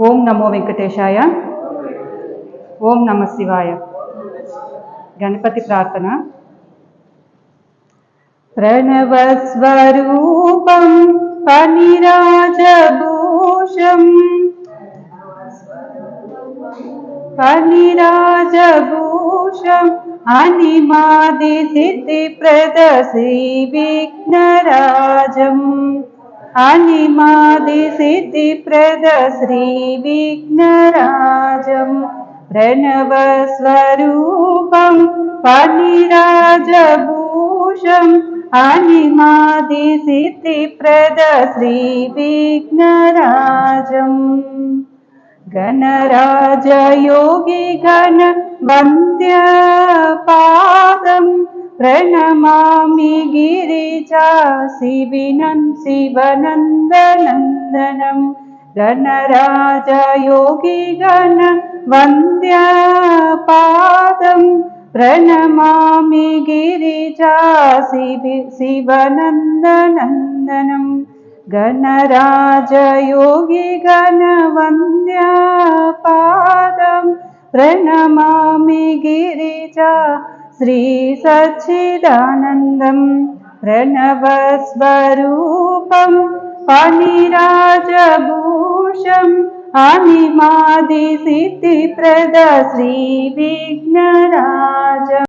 ఓం నమో వెంకటేశాయ. ఓం నమ శివాయ. గణపతి ప్రార్థన. ప్రణవస్వరూపం పనిరాజభూషం. పనిరాజభూషం అనిమాది సిద్ధి శ్రీ విఘ్నరాజం. अनिमादिसिद्धिप्रद श्रीविघ्नराजम् प्रणवस्वरूपं फणिराजभूषम् अनिमादिसिद्धिप्रद श्रीविघ्नराजम् गणराजयोगि गण वन्द्यपादं प्रणमा शिविनं शिवनन्दनन्दनं गणराजयोगी गण वन्द्यपादं प्रणमामि गिरिजा शिवि शिवनन्दनन्दनम् गणराजयोगी गणवन्द्यापादं प्रणमामि गिरिजा श्रीसच्चिदानन्दं प्रणवस्वरूपं फणिराजभूषम् अनिमादिसिद्धिप्रद श्रीविघ्नराज